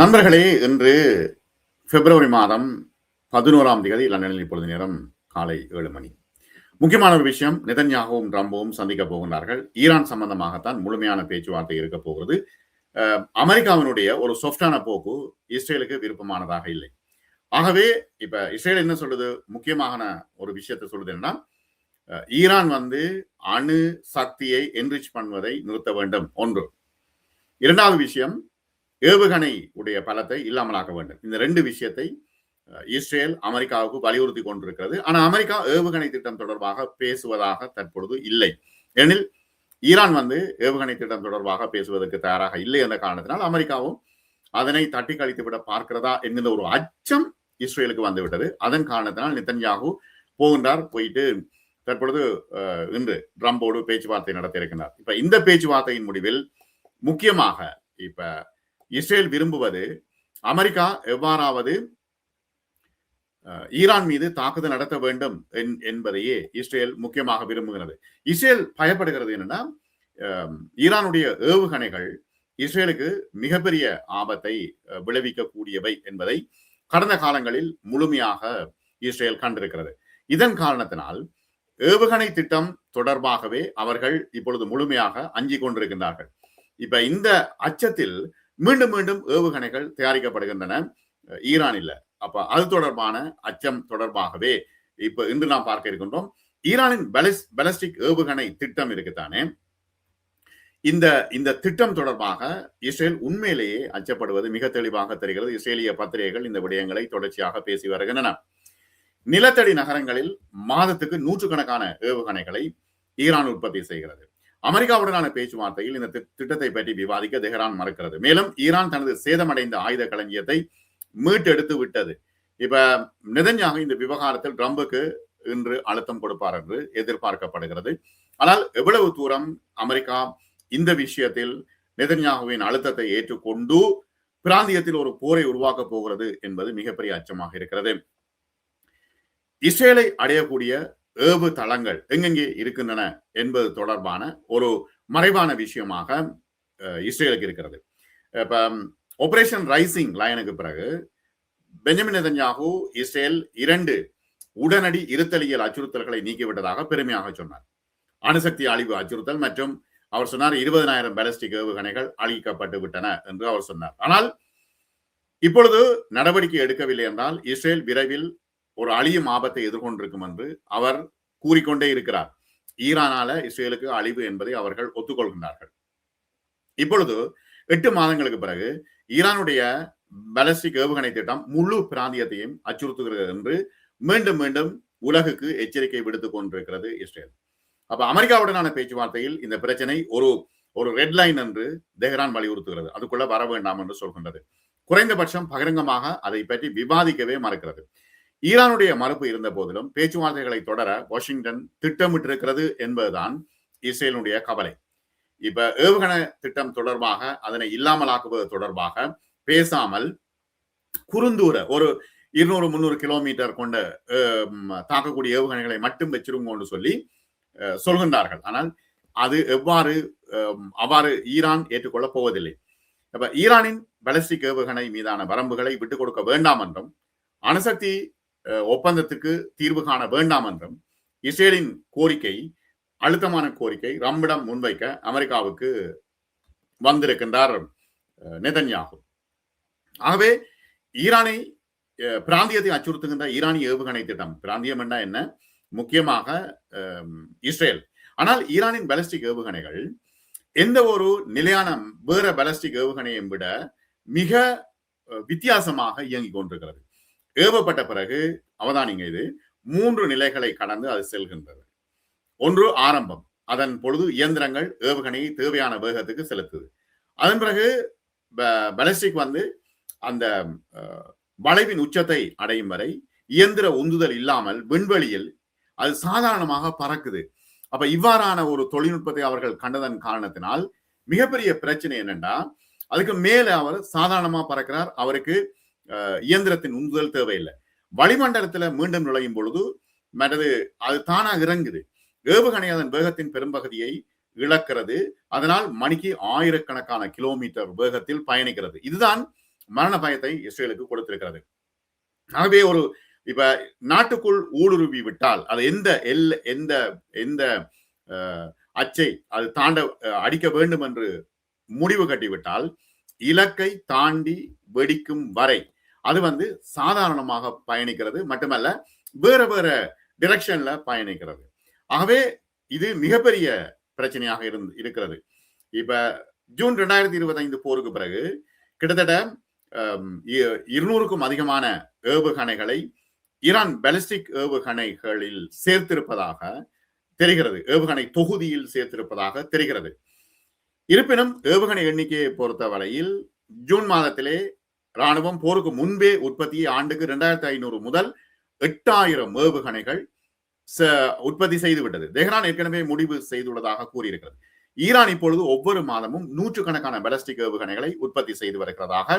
நண்பர்களே இன்று பிப்ரவரி மாதம் பதினோராம் தேதி லண்டனில் இப்பொழுது நேரம் காலை ஏழு மணி. முக்கியமான ஒரு விஷயம் நிதன்யாகவும் ட்ரம்பும் சந்திக்க போகின்றார்கள். ஈரான் சம்பந்தமாகத்தான் முழுமையான பேச்சுவார்த்தை இருக்க போகிறது. அமெரிக்காவினுடைய ஒரு சொஃப்டான போக்கு இஸ்ரேலுக்கு விருப்பமானதாக இல்லை. ஆகவே இப்ப இஸ்ரேல் என்ன சொல்லுது? முக்கியமான ஒரு விஷயத்தை சொல்லுது என்னன்னா ஈரான் வந்து அணு சக்தியை என்ரிச் பண்ணுவதை நிறுத்த வேண்டும். ஒன்று. இரண்டாவது விஷயம் ஏவுகணை உடைய பலத்தை இல்லாமலாக்க வேண்டும். இந்த ரெண்டு விஷயத்தை இஸ்ரேல் அமெரிக்காவுக்கு வலியுறுத்தி கொண்டிருக்கிறது. ஆனால் அமெரிக்கா ஏவுகணை திட்டம் தொடர்பாக பேசுவதாக தற்பொழுது இல்லை. ஏனில் ஈரான் வந்து ஏவுகணை திட்டம் தொடர்பாக பேசுவதற்கு தயாராக இல்லை என்ற காரணத்தினால் அமெரிக்காவும் அதனை தட்டி கழித்து விட பார்க்கிறதா என்கிற ஒரு அச்சம் இஸ்ரேலுக்கு வந்துவிட்டது. அதன் காரணத்தினால் நித்தன்யாகு போகின்றார் போயிட்டு தற்பொழுது இன்று ட்ரம்போடு பேச்சுவார்த்தை நடத்த இருக்கின்றார் இப்ப இந்த பேச்சுவார்த்தையின் முடிவில் முக்கியமாக இப்ப இஸ்ரேல் விரும்புவது அமெரிக்கா எவ்வாறாவது ஈரான் மீது தாக்குதல் நடத்த வேண்டும் என்- என்பதையே இஸ்ரேல் முக்கியமாக விரும்புகிறது. இஸ்ரேல் பயப்படுகிறது என்னன்னா ஈரானுடைய ஏவுகணைகள் இஸ்ரேலுக்கு மிகப்பெரிய ஆபத்தை அஹ், விளைவிக்கக்கூடியவை என்பதை கடந்த காலங்களில் முழுமையாக இஸ்ரேல் கண்டிருக்கிறது. இதன் காரணத்தினால் ஏவுகணை திட்டம் தொடர்பாகவே அவர்கள் இப்பொழுது முழுமையாக அஞ்சிக் கொண்டிருக்கின்றார்கள். இப்ப இந்த அச்சத்தில் மீண்டும் மீண்டும் ஏவுகணைகள் தயாரிக்கப்படுகின்றன. அஹ், ஈரான் இல்ல. அப்ப அது தொடர்பான அச்சம் தொடர்பாகவே இப்ப இன்று நாம் பார்க்க இருக்கின்றோம். ஈரானின் பலிஸ் பெலஸ்டிக் ஏவுகணை திட்டம் இருக்குத்தானே இந்த இந்த திட்டம் தொடர்பாக இஸ்ரேல் உண்மையிலேயே அச்சப்படுவது மிக தெளிவாக தெரிகிறது. இஸ்ரேலிய பத்திரிகைகள் இந்த விடயங்களை தொடர்ச்சியாக பேசி வருகின்றன. நிலத்தடி நகரங்களில் மாதத்துக்கு நூற்றுக்கணக்கான ஏவுகணைகளை ஈரான் உற்பத்தி செய்கிறது. அமெரிக்காவுடனான பேச்சுவார்த்தையில் இந்த தி- திட்டத்தை பற்றி விவாதிக்க தெஹ்ரான் மறுக்கிறது. மேலும் ஈரான் தனது சேதமடைந்த ஆயுத களஞ்சியத்தை மீட்டெடுத்து விட்டது. இப்ப நிதன்யாக இந்த விவகாரத்தில் ட்ரம்புக்கு இன்று அழுத்தம் கொடுப்பார் என்று எதிர்பார்க்கப்படுகிறது. ஆனால் எவ்வளவு தூரம் அமெரிக்கா இந்த விஷயத்தில் நெதன்யாகுவின் அழுத்தத்தை ஏற்றுக்கொண்டு பிராந்தியத்தில் ஒரு போரை உருவாக்கப் போகிறது என்பது மிகப்பெரிய அச்சமாக இருக்கிறது. இஸ்ரேலை அடையக்கூடிய ஏவு தளங்கள் எங்கெங்கே இருக்கின்றன என்பது தொடர்பான ஒரு மறைவான விஷயமாக இஸ்ரேலுக்கு இருக்கிறது. இப்போ ஆபரேஷன் ரைசிங் லயனுக்கு பிறகு பெஞ்சமின் நெதன்யாகு இஸ்ரேல் இரண்டு உடனடி இருத்தலியல் அச்சுறுத்தல்களை நீக்கிவிட்டதாக பெருமையாக சொன்னார். அணுசக்தி அழிவு அச்சுறுத்தல் மற்றும் அவர் சொன்னார் இருபதனாயிரம் பேலஸ்டிக் ஏவுகணைகள் அழிக்கப்பட்டு விட்டன என்று அவர் சொன்னார். ஆனால் இப்பொழுது நடவடிக்கை எடுக்கவில்லை என்றால் இஸ்ரேல் விரைவில் ஒரு அழியும் ஆபத்தை எதிர்கொண்டிருக்கும் என்று அவர் கூறிக்கொண்டே இருக்கிறார். ஈரானால இஸ்ரேலுக்கு அழிவு என்பதை அவர்கள் ஒத்துக்கொள்கின்றார்கள். இப்பொழுது எட்டு மாதங்களுக்கு பிறகு ஈரானுடைய பலஸ்டிக் ஏவுகணை திட்டம் முழு பிராந்தியத்தையும் அச்சுறுத்துகிறது என்று மீண்டும் மீண்டும் உலகுக்கு எச்சரிக்கை விடுத்துக் கொண்டிருக்கிறது இஸ்ரேல். அப்ப அமெரிக்காவுடனான பேச்சுவார்த்தையில் இந்த பிரச்சனை ஒரு ஒரு ரெட் லைன் என்று தெஹ்ரான் வலியுறுத்துகிறது. அதுக்குள்ள வர வேண்டாம் என்று சொல்கின்றது. குறைந்தபட்சம் பகிரங்கமாக அதை பற்றி விவாதிக்கவே மறுக்கிறது. ஈரானுடைய மறுப்பு இருந்த போதிலும் பேச்சுவார்த்தைகளை தொடர வாஷிங்டன் திட்டமிட்டிருக்கிறது என்பதுதான் இஸ்ரேலுடைய கவலை. இப்ப ஏவுகணை திட்டம் தொடர்பாக அதனை இல்லாமலாக்குவது தொடர்பாக பேசாமல் குறுந்தூர ஒரு இருநூறு முந்நூறு கிலோமீட்டர் கொண்ட தாக்கக்கூடிய ஏவுகணைகளை மட்டும் வச்சிருங்கன்னு சொல்லி சொல்கின்றார்கள். ஆனால் அது எவ்வாறு அவ்வாறு ஈரான் ஏற்றுக்கொள்ளப் போவதில்லை. அப்ப ஈரானின் பலஸ்டிக் ஏவுகணை மீதான வரம்புகளை விட்டுக் கொடுக்க வேண்டாம் என்றும் அணுசக்தி ஒப்பந்தத்துக்கு தீர்வு காண வேண்டாம் என்றும் இஸ்ரேலின் கோரிக்கை அழுத்தமான கோரிக்கை ரம்மிடம் முன்வைக்க அமெரிக்காவுக்கு வந்திருக்கின்றார் நெதன்யாகு. ஆகவே ஈரானை பிராந்தியத்தை அச்சுறுத்துகின்ற ஈரானிய ஏவுகணை திட்டம் பிராந்தியம் என்ன என்ன? முக்கியமாக இஸ்ரேல். ஆனால் ஈரானின் பலஸ்டிக் ஏவுகணைகள் எந்த ஒரு நிலையான வேற பலஸ்டிக் ஏவுகணையை விட மிக வித்தியாசமாக இயங்கிக் கொண்டிருக்கிறது. ஏவப்பட்ட பிறகு அவதானிங்க இது. மூன்று நிலைகளை கடந்து அது செல்கின்றது. ஒன்று ஆரம்பம். அதன் பொழுது இயந்திரங்கள் ஏவுகணையை தேவையான வேகத்துக்கு செலுத்துது. அதன் பிறகு பலஸ்டிக் வந்து அந்த வளைவின் உச்சத்தை அடையும் வரை இயந்திர உந்துதல் இல்லாமல் விண்வெளியில் அது சாதாரணமாக பறக்குது. அப்ப இவ்வாறான ஒரு தொழில்நுட்பத்தை அவர்கள் கண்டதன் காரணத்தினால் மிகப்பெரிய பிரச்சனை என்னென்னா அதுக்கு மேல அவர் சாதாரணமா பறக்கிறார். அவருக்கு இயந்திரத்தின் உந்துதல் தேவையில்லை. வளிமண்டலத்துல மீண்டும் நுழையும் பொழுது மற்றது அது தானா இறங்குது. ஏவுகணை அதன் வேகத்தின் பெரும்பகுதியை இழக்கிறது. அதனால் மணிக்கு ஆயிரக்கணக்கான கிலோமீட்டர் வேகத்தில் பயணிக்கிறது. இதுதான் மரண பயத்தை இஸ்ரேலுக்கு கொடுத்திருக்கிறது. ஆகவே ஒரு இப்ப நாட்டுக்குள் ஊடுருவி விட்டால் அது எந்த எல் எந்த எந்த அச்சை அது தாண்ட அடிக்க வேண்டும் என்று முடிவு கட்டிவிட்டால் இலக்கை தாண்டி வெடிக்கும் வரை. அது வந்து சாதாரணமாக பயணிக்கிறது மட்டுமல்ல வேற வேற டிரெக்ஷன்ல பயணிக்கிறது. ஆகவே இது மிகப்பெரிய பிரச்சனையாக இருந்து இருக்கிறது. இப்ப ஜூன் ரெண்டாயிரத்தி இருபத்தைந்து போருக்கு பிறகு கிட்டத்தட்ட இருநூறுக்கும் அதிகமான ஏவுகணைகளை ஈரான் பாலிஸ்டிக் ஏவுகணைகளில் சேர்த்திருப்பதாக தெரிகிறது. ஏவுகணை தொகுதியில் சேர்த்திருப்பதாக தெரிகிறது. இருப்பினும் ஏவுகணை எண்ணிக்கையை பொறுத்த வரையில் ஜூன் மாதத்திலே ராணுவம் போருக்கு முன்பே உற்பத்தியை ஆண்டுக்கு இரண்டாயிரத்தி ஐநூறு முதல் எட்டாயிரம் ஏவுகணைகள் உற்பத்தி செய்து விட்டது. தெஹ்ரான் ஏற்கனவே முடிவு செய்துள்ளதாக கூறியிருக்கிறது. ஈரான் இப்பொழுது ஒவ்வொரு மாதமும் நூற்றுக்கணக்கான பலஸ்டிக் ஏவுகணைகளை உற்பத்தி செய்து வருகிறதாக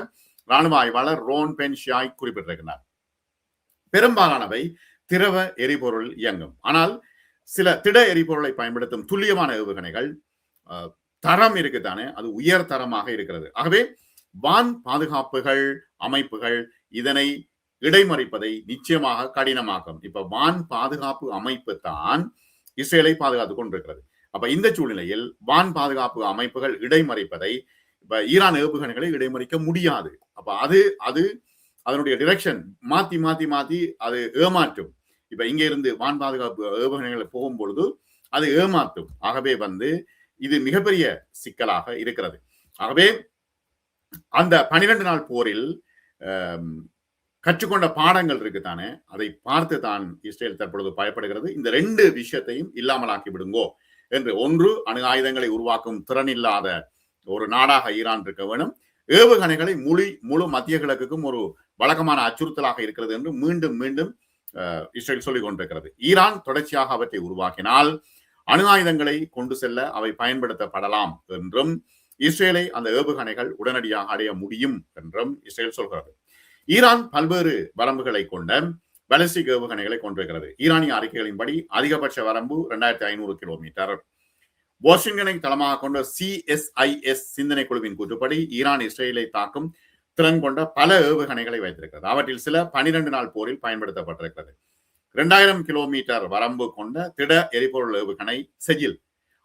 ராணுவ ஆய்வாளர் ரோன் பென் ஷாய் குறிப்பிட்டிருக்கிறார். பெரும்பாலானவை திரவ எரிபொருள் இயங்கும். ஆனால் சில திட எரிபொருளை பயன்படுத்தும் துல்லியமான ஏவுகணைகள் தரம் இருக்குதானே? அது உயர் தரமாக இருக்கிறது. ஆகவே வான் பாதுகாப்புகள் அமைப்புகள் இதனை இடைமறிப்பதை நிச்சயமாக கடினமாக்கும். இப்ப வான் பாதுகாப்பு அமைப்பு தான் இஸ்ரேலை பாதுகாத்துக் கொண்டிருக்கிறது. அப்ப இந்த சூழ்நிலையில் வான் பாதுகாப்பு அமைப்புகள் இடைமறிப்பதை இப்ப ஈரான் ஏவுகணைகளை இடைமறிக்க முடியாது. அப்ப அது அது அதனுடைய டிரெக்ஷன் மாத்தி மாத்தி மாத்தி அது ஏமாற்றும். இப்ப இங்க இருந்து வான் பாதுகாப்பு ஏவுகணைகளை போகும் பொழுது அது ஏமாற்றும். ஆகவே வந்து இது மிகப்பெரிய சிக்கலாக இருக்கிறது. ஆகவே அந்த பனிரெண்டு நாள் போரில் கற்றுக்கொண்ட பாடங்கள் இருக்குதானே அதை பார்த்து தான் இஸ்ரேல் தற்பொழுது பயப்படுகிறது. இந்த ரெண்டு விஷயத்தையும் இல்லாமலாக்கி விடுங்கோ என்று ஒன்று அணு ஆயுதங்களை உருவாக்கும் திறன் இல்லாத ஒரு நாடாக ஈரான் இருக்க வேணும். ஏவுகணைகளை முழு முழு மத்திய கிழக்குக்கும் ஒரு வழக்கமான அச்சுறுத்தலாக இருக்கிறது என்று மீண்டும் மீண்டும் இஸ்ரேல் சொல்லிக் கொண்டிருக்கிறது ஈரான் தொடர்ச்சியாக அவற்றை உருவாக்கினால் அணு ஆயுதங்களை கொண்டு செல்ல அவை பயன்படுத்தப்படலாம் என்றும் இஸ்ரேலை அந்த ஏவுகணைகள் உடனடியாக அடைய முடியும் என்றும் இஸ்ரேல் சொல்கிறது. ஈரான் பல்வேறு வரம்புகளை கொண்ட பலஸ்டிக் ஏவுகணைகளை கொண்டிருக்கிறது. ஈரானிய அறிக்கைகளின்படி அதிகபட்ச வரம்பு இரண்டாயிரத்தி ஐநூறு கிலோமீட்டர். வாஷிங்டனை தளமாக கொண்ட சிஎஸ்ஐஎஸ் சிந்தனை குழுவின் கூற்றுப்படி ஈரான் இஸ்ரேலை தாக்கும் திறன் கொண்ட பல ஏவுகணைகளை வைத்திருக்கிறது. அவற்றில் சில பனிரெண்டு நாள் போரில் பயன்படுத்தப்பட்டிருக்கிறது. இரண்டாயிரம் கிலோமீட்டர் வரம்பு கொண்ட திட எரிபொருள் ஏவுகணை செஜில்.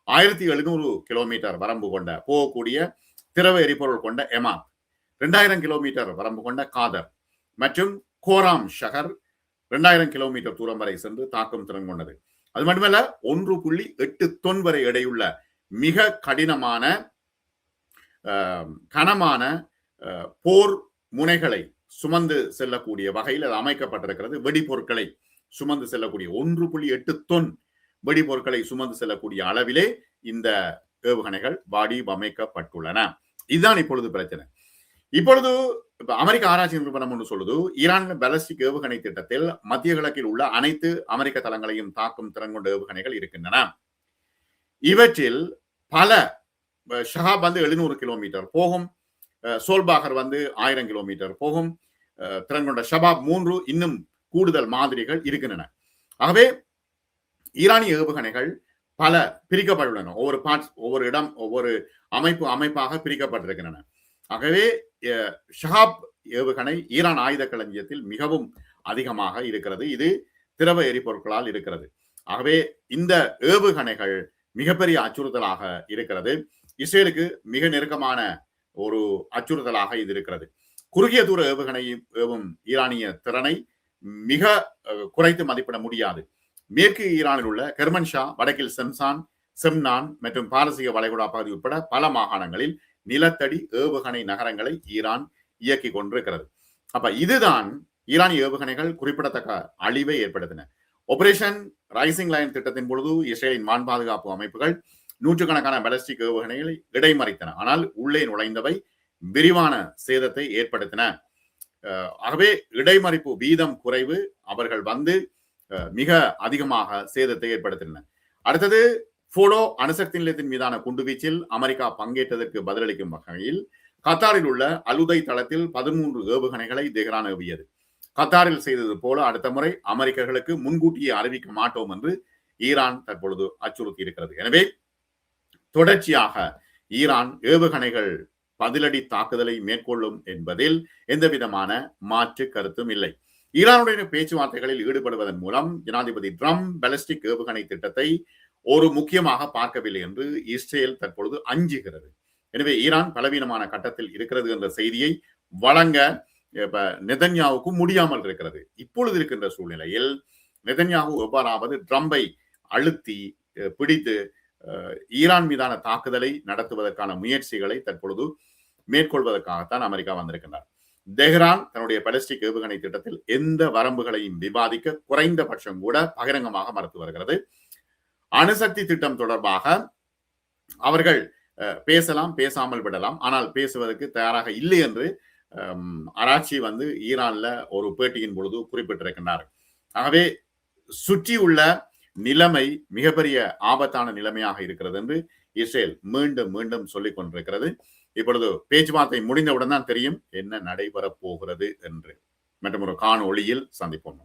ஆயிரத்தி எழுநூறு கிலோமீட்டர் வரம்பு கொண்ட போகக்கூடிய திரவ எரிபொருள் கொண்ட எமாத். ரெண்டாயிரம் கிலோமீட்டர் வரம்பு கொண்ட காதர் மற்றும் கோராம் ஷகர் ரெண்டாயிரம் கிலோமீட்டர் தூரம் வரை சென்று தாக்கம் திறன் கொண்டது. அது மட்டுமல்ல ஒன்று புள்ளி எட்டு தொன் வரை எடையுள்ள மிக கடினமான கனமான போர் முனைகளை சுமந்து செல்லக்கூடிய வகையில் அது அமைக்கப்பட்டிருக்கிறது. வெடிப்பொருட்களை சுமந்து செல்லக்கூடிய ஒன்று புள்ளி எட்டு தொன் வெடிபொருட்களை சுமந்து செல்லக்கூடிய அளவிலே இந்த ஏவுகணைகள் வடிவமைக்கப்பட்டுள்ளன. இதுதான் இப்பொழுது பிரச்சனை. இப்பொழுது அமெரிக்க ஆராய்ச்சி நிறுவனம் ஒன்று சொல்லுது ஈரான் பாலஸ்டிக் ஏவுகணை திட்டத்தில் மத்திய கிழக்கில் உள்ள அனைத்து அமெரிக்க தளங்களையும் தாக்கும் திறன் கொண்ட ஏவுகணைகள் இருக்கின்றன. இவற்றில் பல ஷஹாப் வந்து எழுநூறு கிலோமீட்டர் போகும் சோல்பாகர் வந்து ஆயிரம் கிலோமீட்டர் போகும் திறன் கொண்ட ஷபாப் மூன்று இன்னும் கூடுதல் மாதிரிகள் இருக்கின்றன. ஆகவே ஈரானிய ஏவுகணைகள் பல பிரிக்கப்பட்டுள்ளன. ஒவ்வொரு பார்ட்ஸ் ஒவ்வொரு இடம் ஒவ்வொரு அமைப்பு அமைப்பாக பிரிக்கப்பட்டிருக்கின்றன. ஆகவே ஷஹாப் ஏவுகணை ஈரான் ஆயுத களஞ்சியத்தில் மிகவும் அதிகமாக இருக்கிறது. இது திரவ எரிபொருட்களால் இருக்கிறது. ஆகவே இந்த ஏவுகணைகள் மிகப்பெரிய அச்சுறுத்தலாக இருக்கிறது. இஸ்ரேலுக்கு மிக நெருக்கமான ஒரு அச்சுறுத்தலாக இது இருக்கிறது. குறுகிய தூர ஏவுகணை ஏவும் ஈரானிய திறனை மிக குறைத்து மதிப்பிட முடியாது. மேற்கு ஈரானில் உள்ள கெர்மன்ஷா வடக்கில் செம்சான் செம்னான் மற்றும் பாரசீக வளைகுடா பகுதி உட்பட பல மாகாணங்களில் நிலத்தடி ஏவுகணை நகரங்களை ஈரான் இயக்கி கொண்டிருக்கிறது. அப்ப இதுதான் ஈரானிய ஏவுகணைகள் குறிப்பிடத்தக்க அழிவை ஏற்படுத்தின. ஆபரேஷன் ரைசிங் லைன் திட்டத்தின் பொழுது இஸ்ரேலின் வான் பாதுகாப்பு அமைப்புகள் நூற்றுக்கணக்கான பலஸ்டிக் ஏவுகணைகளை இடைமறித்தன. ஆனால் உள்ளே நுழைந்தவை விரிவான சேதத்தை ஏற்படுத்தின. ஆகவே இடைமறிப்பு வீதம் குறைவு அவர்கள் வந்து மிக அதிகமாக சேதத்தை ஏற்படுத்தின. அடுத்தது போடோ அணுசக்தி நிலையத்தின் மீதான குண்டுவீச்சில் அமெரிக்கா பங்கேற்றதற்கு பதிலளிக்கும் வகையில் கத்தாரில் உள்ள அலுதை தளத்தில் பதிமூன்று ஏவுகணைகளை தெஹ்ரான் ஏவியது. கத்தாரில் செய்தது போல அடுத்த முறை அமெரிக்கர்களுக்கு முன்கூட்டியே அறிவிக்க மாட்டோம் என்று ஈரான் தற்பொழுது அச்சுறுத்தி இருக்கிறது எனவே தொடர்ச்சியாக ஈரான் ஏவுகணைகள் பதிலடி தாக்குதலை மேற்கொள்ளும் என்பதில் எந்த விதமான மாற்று கருத்தும் இல்லை. ஈரானுடைய பேச்சுவார்த்தைகளில் ஈடுபடுவதன் மூலம் ஜனாதிபதி ட்ரம்ப் பெலஸ்டிக் ஏவுகணை திட்டத்தை ஒரு முக்கியமாக பார்க்கவில்லை என்று இஸ்ரேல் தற்பொழுது அஞ்சுகிறது. எனவே ஈரான் பலவீனமான கட்டத்தில் இருக்கிறது என்ற செய்தியை வழங்க இப்ப நெதன்யாவுக்கும் முடியாமல் இருக்கிறது. இப்பொழுது இருக்கின்ற சூழ்நிலையில் நெதன்யாவு எவ்வாறாவது ட்ரம்பை அழுத்தி பிடித்து ஈரான் மீதான தாக்குதலை நடத்துவதற்கான முயற்சிகளை தற்பொழுது மேற்கொள்வதற்காகத்தான் அமெரிக்கா வந்திருக்கின்றார். தெஹ்ரான் தன்னுடைய பலஸ்டிக் ஏவுகணை திட்டத்தில் எந்த வரம்புகளையும் விவாதிக்க குறைந்தபட்சம் கூட பகிரங்கமாக மறுத்து வருகிறது. அணுசக்தி திட்டம் தொடர்பாக அவர்கள் பேசலாம் பேசாமல் விடலாம். ஆனால் பேசுவதற்கு தயாராக இல்லை என்று ஆராய்ச்சி அராச்சி வந்து ஈரான்ல ஒரு பேட்டியின் பொழுது குறிப்பிட்டிருக்கின்றார். ஆகவே சுற்றியுள்ள நிலைமை மிகப்பெரிய ஆபத்தான நிலைமையாக இருக்கிறது என்று இஸ்ரேல் மீண்டும் மீண்டும் சொல்லிக் கொண்டிருக்கிறது இப்பொழுது பேச்சுவார்த்தை முடிந்தவுடன் தான் தெரியும் என்ன நடைபெறப் போகிறது என்று. மற்றும் ஒரு காணொளியில் சந்திப்போம்.